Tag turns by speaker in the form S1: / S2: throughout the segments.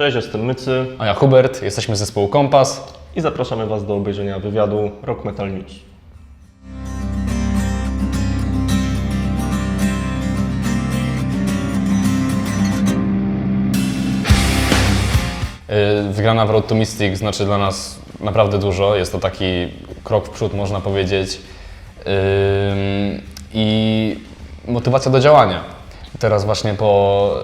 S1: Cześć, jestem Mycy
S2: A ja Hubert, jesteśmy z zespołu Kompas.
S1: i zapraszamy Was do obejrzenia wywiadu Rock Metal News.
S2: Yy, Wygrana w Road to Mystic znaczy dla nas naprawdę dużo. Jest to taki krok w przód, można powiedzieć. Yy, I motywacja do działania. Teraz właśnie po,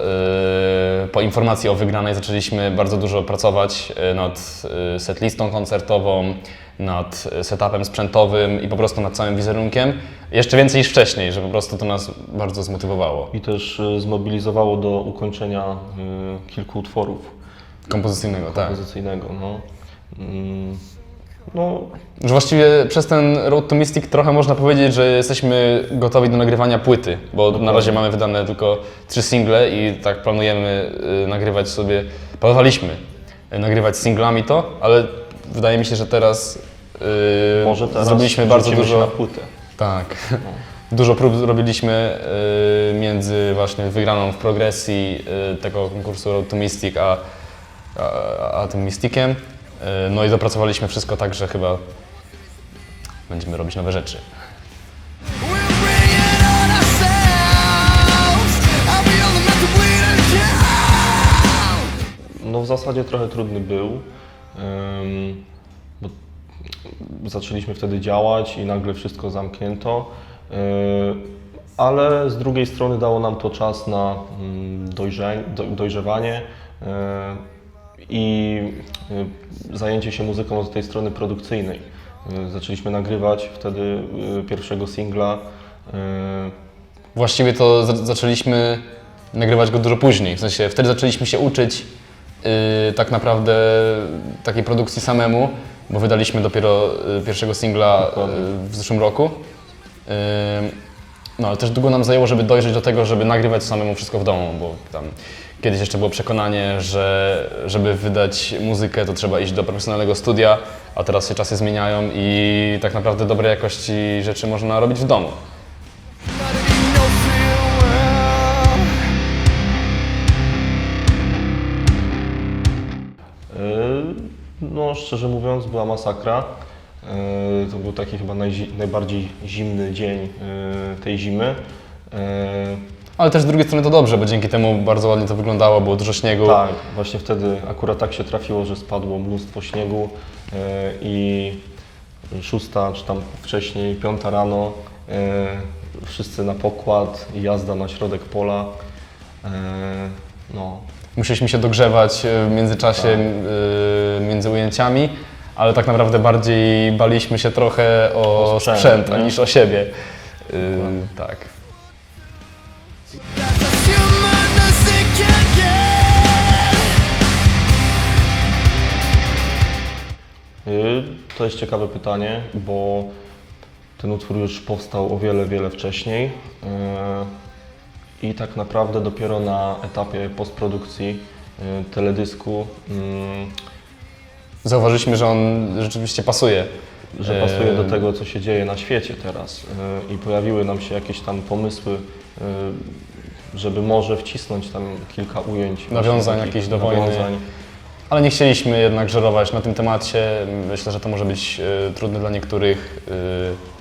S2: po informacji o wygranej zaczęliśmy bardzo dużo pracować yy, nad yy, setlistą koncertową, nad setupem sprzętowym i po prostu nad całym wizerunkiem. Jeszcze więcej niż wcześniej, że po prostu to nas bardzo zmotywowało.
S1: I też zmobilizowało do ukończenia kilku utworów
S2: Kompozycyjnego, tak.
S1: kompozycyjnego. No. No,
S2: Że właściwie przez ten Road to Mystic trochę można powiedzieć, że jesteśmy gotowi do nagrywania płyty, bo na razie mamy wydane tylko trzy single i tak planujemy y, nagrywać sobie, planowaliśmy y, nagrywać singlami to, ale wydaje mi się, że teraz, y,
S1: może teraz
S2: zrobiliśmy bardzo
S1: rzucimy się
S2: dużo.
S1: na płytę.
S2: Tak. Dużo prób zrobiliśmy y, między właśnie wygraną w progresji y, tego konkursu Road to Mystic, a, a, a tym Mysticiem. Y, no i dopracowaliśmy wszystko tak, że chyba będziemy robić nowe rzeczy.
S1: No w zasadzie trochę trudny był, bo zaczęliśmy wtedy działać i nagle wszystko zamknięto, yy, ale z drugiej strony dało nam to czas na mm, dojrze, do, dojrzewanie. Yy, i yy, zajęcie się muzyką od tej strony produkcyjnej. Yy, Zaczęliśmy nagrywać wtedy yy, pierwszego singla.
S2: Właściwie to za- zaczęliśmy nagrywać go dużo później, w sensie wtedy zaczęliśmy się uczyć y, tak naprawdę takiej produkcji samemu, bo wydaliśmy dopiero y, pierwszego singla y, w zeszłym roku. Y, no ale też długo nam zajęło, żeby dojrzeć do tego, żeby nagrywać samemu wszystko w domu, bo tam kiedyś jeszcze było przekonanie, że żeby wydać muzykę, to trzeba iść do profesjonalnego studia, a teraz się czasy zmieniają i tak naprawdę dobrej jakości rzeczy można robić w domu.
S3: No.
S1: Yy, No, szczerze mówiąc, była masakra. Yy, To był taki chyba najbardziej zimny dzień yy, tej zimy.
S2: Ale też z drugiej strony to dobrze, bo dzięki temu bardzo ładnie to wyglądało, było dużo śniegu.
S1: Tak, właśnie wtedy akurat tak się trafiło, że spadło mnóstwo śniegu yy, i szósta, czy tam wcześniej, piąta rano, yy, wszyscy na pokład i jazda na środek pola. Yy, No,
S2: Musieliśmy się dogrzewać e, w międzyczasie e, między ujęciami, ale tak naprawdę bardziej baliśmy się trochę o,
S1: O sprzęt,
S2: sprzęt, niż o siebie. E, tak.
S1: To jest ciekawe pytanie, bo ten utwór już powstał o wiele, wiele wcześniej y, i tak naprawdę dopiero na etapie postprodukcji y, teledysku,
S2: Zauważyliśmy, że on rzeczywiście pasuje.
S1: że pasuje do tego, co się dzieje na świecie teraz y, i pojawiły nam się jakieś tam pomysły, y, żeby może wcisnąć tam kilka ujęć.
S2: Nawiązań jakieś do wojny.
S1: nawiązań.
S2: Ale nie chcieliśmy jednak żerować na tym temacie. Myślę, że to może być e, trudne dla niektórych. E,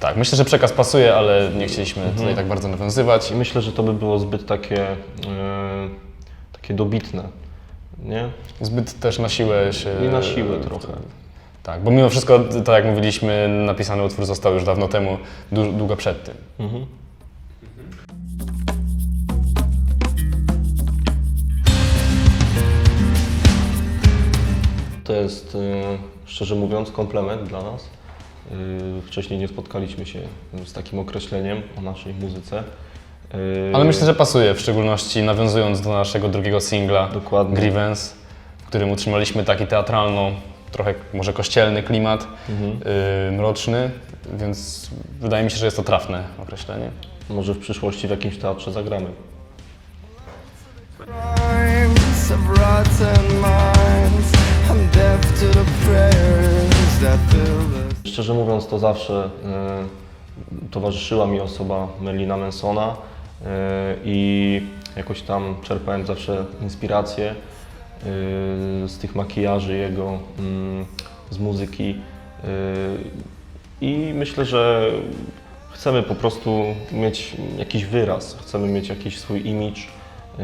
S2: tak, myślę, że przekaz pasuje, ale nie chcieliśmy
S1: Mhm.
S2: tutaj tak bardzo nawiązywać.
S1: I myślę, że to by było zbyt takie, y, takie dobitne, nie?
S2: Zbyt też na siłę się.
S1: I na siłę trochę.
S2: Tak, bo mimo wszystko, tak jak mówiliśmy, napisany utwór został już dawno temu, długo przed tym.
S1: Mhm. To jest, y, szczerze mówiąc, komplement dla nas. Y, Wcześniej nie spotkaliśmy się z takim określeniem o naszej muzyce. Y,
S2: Ale myślę, że pasuje, w szczególności nawiązując do naszego drugiego singla
S1: Dokładnie.
S2: Grievance, w którym utrzymaliśmy taki teatralno, trochę może kościelny klimat,
S1: Mhm.
S2: yy, mroczny, więc wydaje mi się, że jest to trafne określenie.
S1: Może w przyszłości w jakimś teatrze zagramy. Szczerze mówiąc, to zawsze y, towarzyszyła mi osoba Merlina Mansona y, i jakoś tam czerpałem zawsze inspirację y, z tych makijaży jego, mm, z muzyki. y, I myślę, że chcemy po prostu mieć jakiś wyraz, chcemy mieć jakiś swój image. y,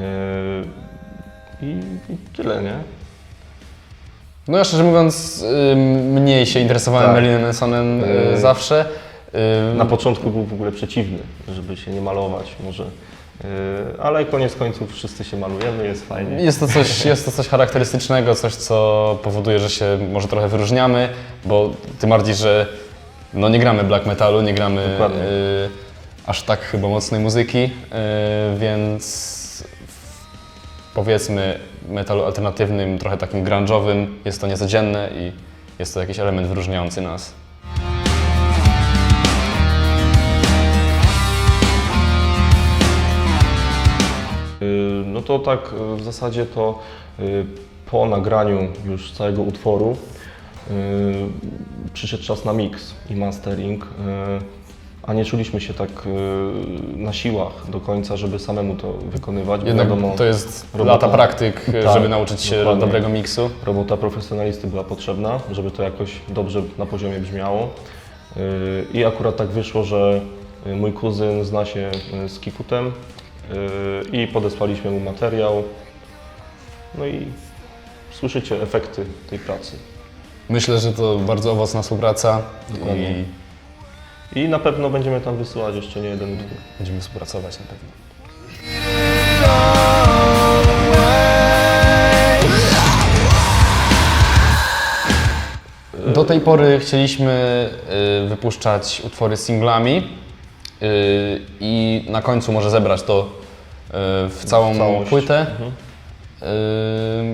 S1: I, i tyle, nie?
S2: No ja szczerze mówiąc mniej się interesowałem
S1: Tak.
S2: Marilyn Mansonem y,
S1: Y,
S2: zawsze.
S1: Na początku był w ogóle przeciwny, żeby się nie malować może. Yy, Ale koniec końców wszyscy się malujemy, jest fajnie.
S2: Jest to, coś, jest to coś charakterystycznego, coś co powoduje, że się może trochę wyróżniamy, bo tym bardziej, że no nie gramy black metalu, nie gramy
S1: Dokładnie.
S2: y, aż tak chyba mocnej muzyki, y, więc powiedzmy metalu alternatywnym, trochę takim grunge'owym jest to niecodzienne i jest to jakiś element wyróżniający nas.
S1: Yy, No to tak yy, w zasadzie to yy, po nagraniu już całego utworu przyszedł czas na mix i mastering, a nie czuliśmy się tak yy, na siłach do końca, żeby samemu to wykonywać. bo
S2: Jednak
S1: wiadomo,
S2: to jest
S1: robota-
S2: lata praktyk,
S1: Tak,
S2: żeby nauczyć się
S1: dokładnie.
S2: dobrego miksu.
S1: robota profesjonalisty była potrzebna, żeby to jakoś dobrze na poziomie brzmiało. Yy, I akurat tak wyszło, że mój kuzyn zna się yy, z Kikutem yy, i podesłaliśmy mu materiał. No i słyszycie efekty tej pracy.
S2: Myślę, że to bardzo owocna współpraca
S1: Dokładnie.
S2: i
S1: I na pewno będziemy tam wysyłać jeszcze nie jeden utwór.
S2: będziemy współpracować na pewno. Do tej pory chcieliśmy y, wypuszczać utwory singlami y, i na końcu może zebrać to y, w całą
S1: całość.
S2: płytę.
S1: Mhm.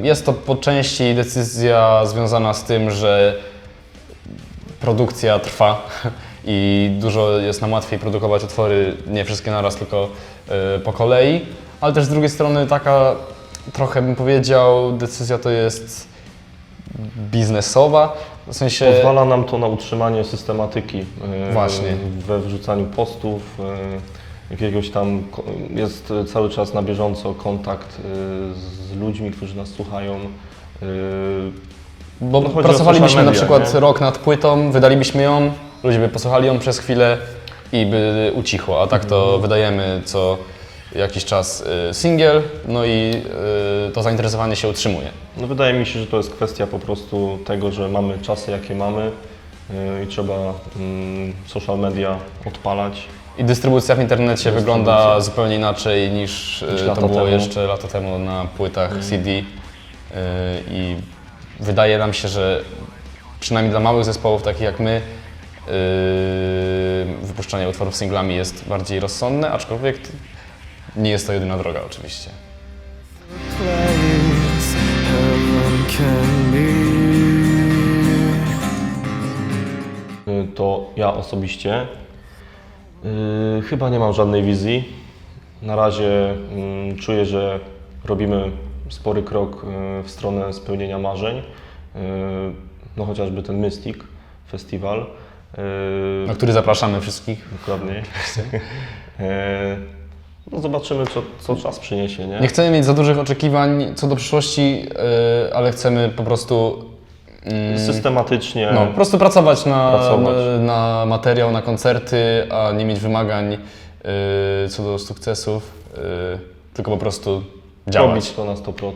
S2: Y, Jest to po części decyzja związana z tym, że produkcja trwa i dużo jest nam łatwiej produkować utwory, nie wszystkie naraz, tylko y, po kolei, ale też z drugiej strony taka trochę bym powiedział, decyzja to jest biznesowa, w sensie...
S1: Pozwala nam to na utrzymanie systematyki yy,
S2: Właśnie.
S1: we wrzucaniu postów. yy, Jakiegoś tam ko- jest cały czas na bieżąco kontakt yy, z ludźmi, którzy nas słuchają.
S2: Bo
S1: chodzi o social
S2: na
S1: media,
S2: przykład
S1: nie?
S2: rok nad płytą, wydalibyśmy ją, ludzie by posłuchali ją przez chwilę i by ucichło, a tak to
S1: Mhm.
S2: wydajemy co jakiś czas y, singiel, no i y, to zainteresowanie się utrzymuje.
S1: No wydaje mi się, że to jest kwestia po prostu tego, że mamy czasy jakie mamy yy, i trzeba mm, social media odpalać.
S2: I dystrybucja w internecie wygląda zupełnie inaczej niż, y,
S1: Niż
S2: to
S1: lata
S2: było
S1: temu.
S2: jeszcze lata temu na płytach CD. Y, I wydaje nam się, że przynajmniej dla małych zespołów takich jak my, y, wypuszczanie utworów singlami jest bardziej rozsądne, aczkolwiek nie jest to jedyna droga oczywiście.
S3: place heaven can be.
S1: Y, To ja osobiście yy, chyba nie mam żadnej wizji. Na razie mm, czuję, że robimy spory krok yy, w stronę spełnienia marzeń. Yy, No chociażby ten Mystic Festiwal. Yy,
S2: Na który zapraszamy wszystkich.
S1: Dokładnie. Yy, No zobaczymy, co, co czas przyniesie, nie?
S2: Nie chcemy mieć za dużych oczekiwań co do przyszłości, y, ale chcemy po prostu mm,
S1: Systematycznie.
S2: No, po prostu pracować na,
S1: Pracować.
S2: na, materiał, na koncerty, a nie mieć wymagań y, co do sukcesów, y, tylko po prostu działać.
S1: robić to na 100%.